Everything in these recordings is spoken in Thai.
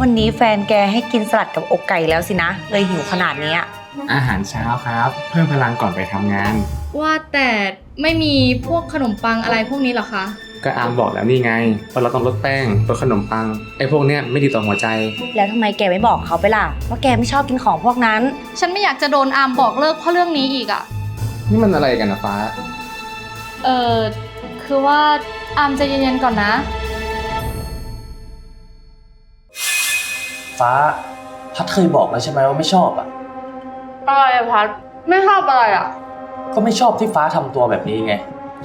วันนี้แฟนแกให้กินสลัดกับอกไก่แล้วสินะ เลยหิวขนาดเนี้ยอาหารเช้าครับ เพิ่มพลังก่อนไปทำงาน ว่าแต่ไม่มีพวกขนมปังอะไรพวกนี้เหรอคะ ก็อามบอกแล้วนี่ไงว่าเราต้องลดแป้งลดขนมปังไอ้พวกเนี้ยไม่ดีต่อหัวใจ แล้วทำไมแกไม่บอกเขาไปล่ะ ว่าแกไม่ชอบกินของพวกนั้น ฉันไม่อยากจะโดนอามบอกเลิกเพราะเรื่องนี้อีกอะนี่มันอะไรกันนะฟ้า เออคือว่าอามใจะเย็นๆก่อนนะ ฟ้า พัดเคยบอกแล้วใช่ไหมว่าไม่ชอบอะ อะไรอะพัดไม่ชอบอะไรอะก็ไม่ชอบที่ฟ้าทำตัวแบบนี้ไง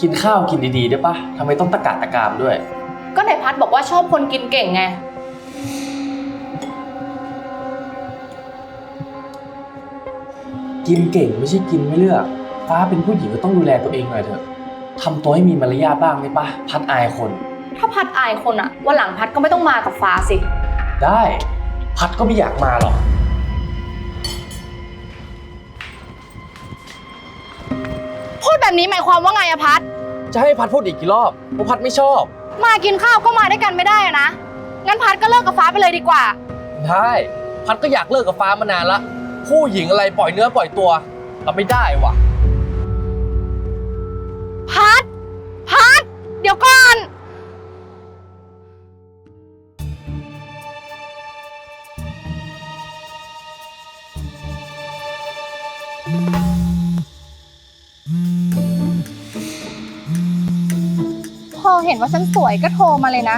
กินข้าวกินดีๆได้ปะทำไมต้องตะกาดตะกามด้วย ก็ไหนพัดบอกว่าชอบคนกินเก่งไง กินเก่งไม่ใช่กินไม่เลือก ฟ้าเป็นผู้หญิงก็ต้องดูแลตัวเองหน่อยเถอะทำตัวให้มีมารยาทบ้างได้ปะพัดอายคน ถ้าพัดอายคนอะวันหลังพัดก็ไม่ต้องมากับฟ้าสิ ได้ พัดก็ไม่อยากมาหรอก พูดแบบนี้หมายความว่าไงอะพัด จะให้พัดพูดอีกกี่รอบเพราะพัดไม่ชอบ มากินข้าวก็มาด้วยกันไม่ได้อะนะ งั้นพัดก็เลิกกับฟ้าไปเลยดีกว่า ได้ พัดก็อยากเลิกกับฟ้ามานานละ ผู้หญิงอะไรปล่อยเนื้อปล่อยตัวเราไม่ได้ว่ะ พัด อเห็นว่าฉันสวยก็โทรมาเลยนะ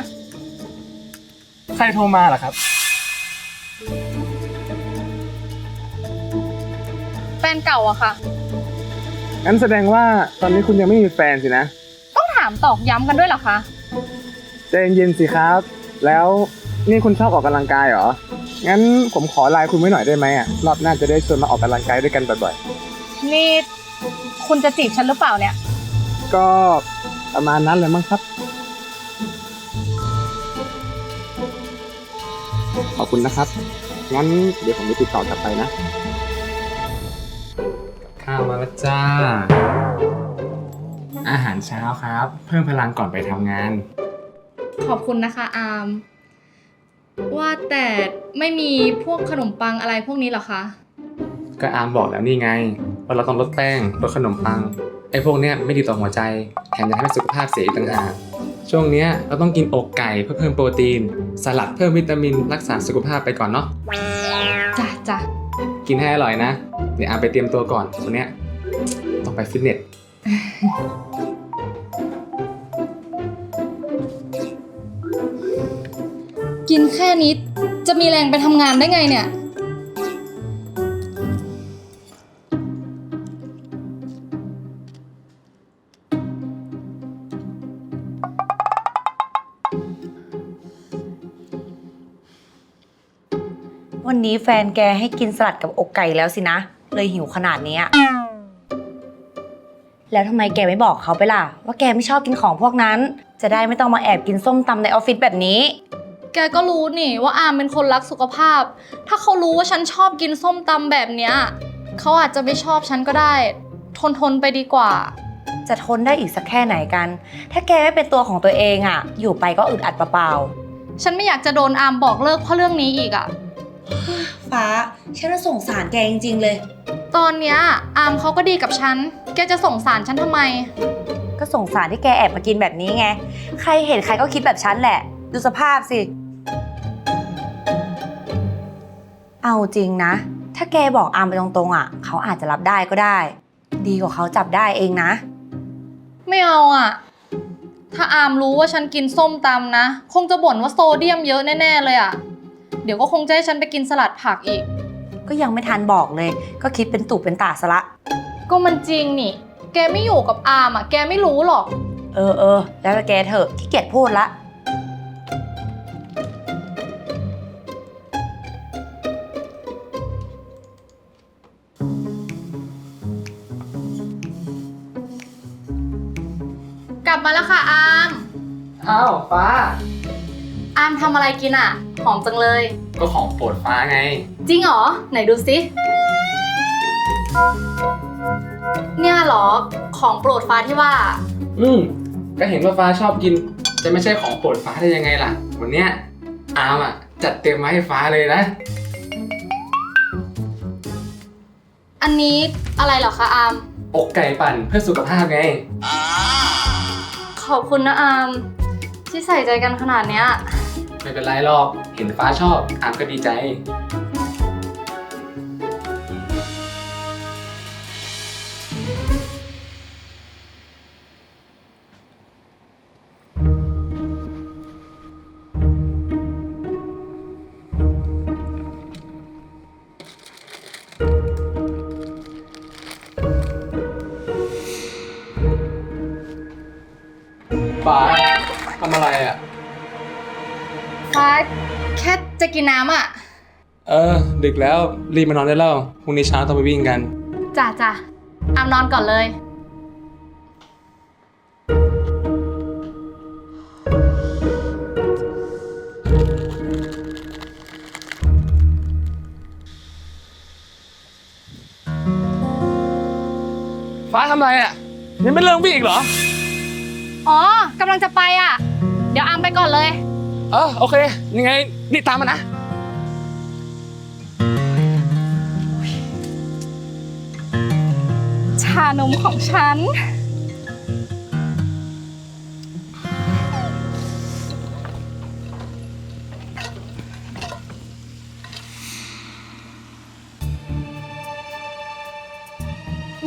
ใครโทรมาเหรอครับ แฟนเก่าอะค่ะ งั้นแสดงว่าตอนนี้คุณยังไม่มีแฟนสินะ ต้องถามตอกย้ำกันด้วยเหรอคะ ใจเย็นๆสิครับ แล้วนี่คุณชอบออกกำลังกายเหรอ งั้นผมขอไลน์คุณไว้หน่อยได้ไหมอะรอบหน้าจะได้ชวนมาออกกำลังกายด้วยกันบ่อยนี่คุณจะจีบฉันหรือเปล่าเนี่ย ๆ ก็ ประมาณนั้นเลยมั้งครับ ขอบคุณนะครับ งั้นเดี๋ยวผมจะติดต่อกลับไปนะ ข้าวมาแล้วจ้า อาหารเช้าครับ เพิ่มพลังก่อนไปทำงาน ขอบคุณนะคะอามว่าแต่ไม่มีพวกขนมปังอะไรพวกนี้เหรอคะ ก็อามบอกแล้วนี่ไงว่าเราต้องลดแป้งลดขนมปัง ไอ้พวกเนี้ยไม่ดีต่อหัวใจ แถมจะทำให้สุขภาพเสียอีกต่างหากช่วงเนี้ยเราต้องกินอกไก่เพื่อเพิ่มโปรตีน สลัดเพิ่มวิตามินรักษาสุขภาพไปก่อนเนาะจ้ะจ้ะกินให้อร่อยนะ เดี๋ยวอามไปเตรียมตัวก่อนวันเนี้ยต้องไปฟิตเนสกินแค่นี้จะมีแรงไปทำงานได้ไงเนี่ย วันนี้แฟนแกให้กินสลัดกับอกไก่แล้วสินะ เลยหิวขนาดเนี้ยแล้วทำไมแกไม่บอกเขาไปล่ะ ว่าแกไม่ชอบกินของพวกนั้น จะได้ไม่ต้องมาแอบกินส้มตำในออฟฟิศแบบนี้ แกก็รู้นี่ว่าอามเป็นคนรักสุขภาพ ถ้าเขารู้ว่าฉันชอบกินส้มตำแบบเนี้ยเขาอาจจะไม่ชอบฉันก็ได้ ทนทนๆไปดีกว่า จะทนได้อีกสักแค่ไหนกัน ถ้าแกไม่เป็นตัวของตัวเองอะอยู่ไปก็อึดอัดเปล่าฉันไม่อยากจะโดนอามบอกเลิกเพราะเรื่องนี้อีกอะๆ ฟ้า ฉันน่ะสงสารแกจริงๆเลย ตอนเนี้ยอามเขาก็ดีกับฉัน แกจะสงสารฉันทำไม ก็สงสารที่แกแอบมากินแบบนี้ไง ใครเห็นใครก็คิดแบบฉันแหละ ดูสภาพสิ เอาจริงนะ ถ้าแกบอกอามไปตรงๆอะ เขาอาจจะรับได้ก็ได้ ดีกว่าเขาจับได้เองนะ ไม่เอาอะถ้าอามรู้ว่าฉันกินส้มตำนะ คงจะบ่นว่าโซเดียมเยอะแน่ ๆ เลยอะ เดี๋ยวก็คงจะให้ฉันไปกินสลัดผักอีก ก็ยังไม่ทันบอกเลย ก็คิดเป็นตุเป็นตาซะละ ก็มันจริงนี่ แกไม่อยู่กับอามอะแกไม่รู้หรอก เออเออแล้วแต่แกเถอะขี้เกียจพูดละ กลับมาแล้วค่ะอาม อ้าว ฟ้า อามทำอะไรกินอะหอมจังเลย ก็ของโปรดฟ้าไง จริงเหรอ ไหนดูสิ เนี่ยเหรอ ของโปรดฟ้าที่ว่า อืมก็เห็นว่าฟ้าชอบกิน จะไม่ใช่ของโปรดฟ้าได้ยังไงล่ะ วันเนี้ยอามอะ จัดเต็มมาให้ฟ้าเลยนะ อันนี้อะไรเหรอคะอาม อกไก่ปั่นเพื่อสุขภาพไง ขอบคุณนะอามที่ใส่ใจกันขนาดเนี้ย ไม่เป็นไรหรอก เห็นฟ้าชอบอามก็ดีใจ ฟ้าทำอะไรอะ ฟ้าแค่จะกินน้ำอะ เออ ดึกแล้วรีบมานอนได้แล้วพรุ่งนี้เช้าต้องไปวิ่งกัน จ้ะจ้ะอามนอนก่อนเลย ฟ้าทำอะไรอะยังไม่เริ่มวิ่งอีกเหรอ อ๋อกำลังจะไปอะ เดี๋ยวอามไปก่อนเลย เออโอเค ยังไงนี่ตามมานะ ชานมของฉัน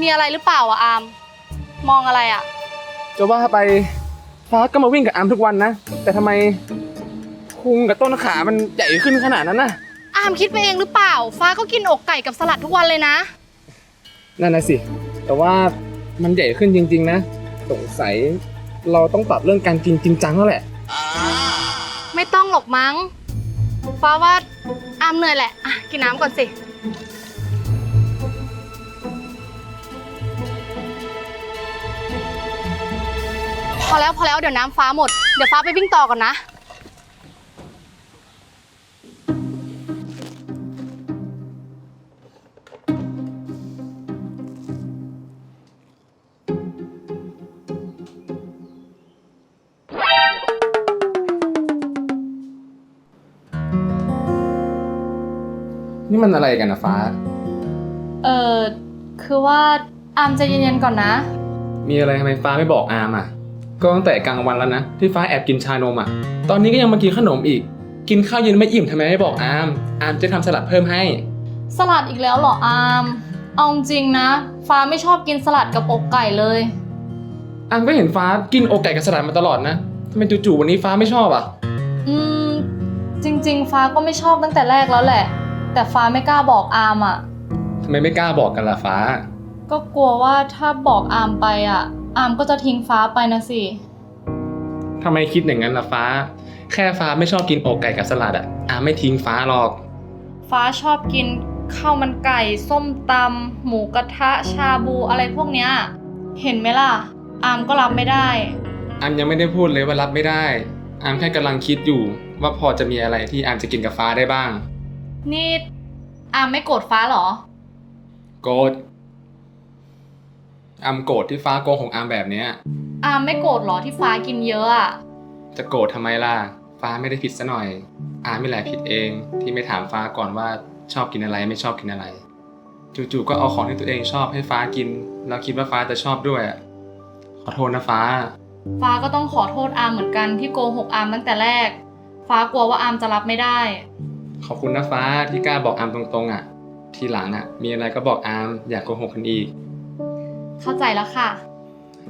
มีอะไรหรือเปล่าอะอาม มองอะไรอะ จะว่าไปฟ้าก็มาวิ่งกับอาร์มทุกวันนะ แต่ทำไม พุงกับต้นขามันใหญ่ขึ้นขนาดนั้นน่ะ อามคิดไปเองหรือเปล่า ฟ้าก็กินอกไก่กับสลัดทุกวันเลยนะ นั่นนะสิ แต่ว่ามันใหญ่ขึ้นจริง ๆ นะ สงสัยเราต้องปรับเรื่องการกินจริงจังแล้วแหละ ไม่ต้องหรอกมั้ง ฟ้าว่าอามเหนื่อยแหละอะกินน้ำก่อนสิ พอแล้วพอแล้วเดี๋ยวน้ำฟ้าหมด เดี๋ยวฟ้าไปวิ่งต่อก่อนนะ นี่มันอะไรกันนะฟ้า เออคือว่าอามใจะเย็นๆก่อนนะ มีอะไรทำไมฟ้าไม่บอกอาร์มอะ ก็ตั้งแต่กลางวันแล้วนะ ที่ฟ้าแอบกินชานมอะ ตอนนี้ก็ยังมากินขนมอีก กินข้าวเย็นไม่อิ่มทำไมไม่บอกอาร์มอาร์มจะทำสลัดเพิ่มให้ สลัดอีกแล้วเหรออาม เอาจริงๆนะ ฟ้าไม่ชอบกินสลัดกับอกไก่เลย อาร์มก็เห็นฟ้ากินอกไก่กับสลัดมาตลอดนะทำไมจู่ๆวันนี้ฟ้าไม่ชอบอะ อืม จริง ๆ ฟ้าก็ไม่ชอบตั้งแต่แรกแล้วแหละ แต่ฟ้าไม่กล้าบอกอามอะ ทำไมไม่กล้าบอกกันล่ะฟ้า ก็กลัวว่าถ้าบอกอามไปอะ อามก็จะทิ้งฟ้าไปนะสิ ทำไมคิดอย่างนั้นล่ะฟ้า แค่ฟ้าไม่ชอบกินอกไก่กับสลัดอะอาร์มไม่ทิ้งฟ้าหรอก ฟ้าชอบกินข้าวมันไก่ ส้มตำหมูกระทะชาบูอะไรพวกเนี้ย เห็นไหมล่ะ อามก็รับไม่ได้ อาร์มยังไม่ได้พูดเลยว่ารับไม่ได้ อาร์มแค่กำลังคิดอยู่ ว่าพอจะมีอะไรที่อาร์มจะกินกับฟ้าได้บ้าง นี่อามไม่โกรธฟ้าเหรอ โกรธอาร์มโกรธที่ฟ้าโกหกอาร์มแบบเนี้ย อามไม่โกรธเหรอที่ฟ้ากินเยอะอะจะโกรธทำไมล่ะ ฟ้าไม่ได้ผิดซะหน่อย อาร์มไม่แหละผิดเองที่ไม่ถามฟ้าก่อนว่าชอบกินอะไรไม่ชอบกินอะไร จู่ๆก็เอาของที่ตัวเองชอบให้ฟ้ากิน แล้วคิดว่าฟ้าจะชอบด้วยอะขอโทษนะฟ้า ฟ้าก็ต้องขอโทษอามเหมือนกันที่โกหกอามตั้งแต่แรก ฟ้ากลัวว่าอามจะรับไม่ได้ ขอบคุณนะฟ้าที่กล้าบอกอาร์มตรงๆอะ ทีหลังอะ มีอะไรก็บอกอาร์มอย่ากโกหกกันอีก เข้าใจแล้วค่ะ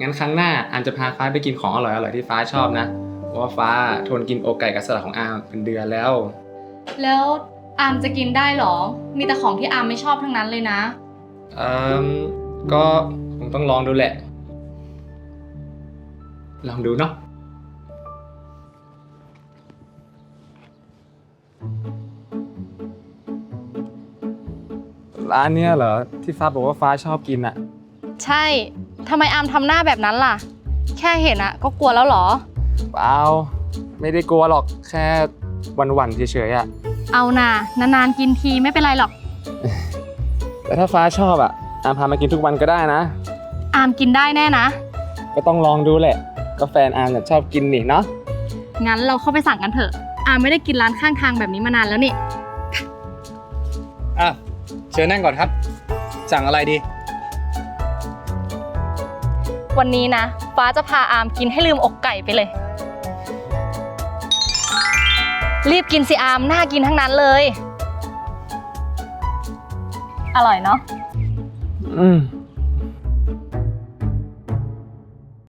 งั้นครั้งหน้าอาร์มจะพาฟ้าไปกินของอร่อยๆที่ฟ้าชอบนะเพราะว่าฟ้าทนกินอกไก่กับสลัดของอาร์มเป็นเดือนแล้ว แล้วอามจะกินได้เหรอ มีแต่ของที่อามไม่ชอบทั้งนั้นเลยนะ เอ่อก็คงต้องลองดูแหละ ลองดูเนาะ ร้านเนี้ยเหรอที่ฟ้าบอกว่าฟ้าชอบกินอะใช่ ทำไมอามทำหน้าแบบนั้นล่ะ แค่เห็นอะก็กลัวแล้วเหรอ เปล่าไม่ได้กลัวหรอกแค่วันๆเฉยๆอะเอาน่ะนานๆกินทีไม่เป็นไรหรอก แต่ถ้าฟ้าชอบอะอามพามากินทุกวันก็ได้นะ อามกินได้แน่นะ ก็ต้องลองดูแหละ ก็แฟนอามเนี่ยชอบกินนี่เนาะงั้นเราเข้าไปสั่งกันเถอะ อามไม่ได้กินร้านข้างทางแบบนี้มานานแล้วนี่ อะ เชิญนั่งก่อนครับ สั่งอะไรดี วันนี้นะ ฟ้าจะพาอามกินให้ลืมอกไก่ไปเลย รีบกินสิอามน่ากินทั้งนั้นเลย อร่อยเนาะ อืม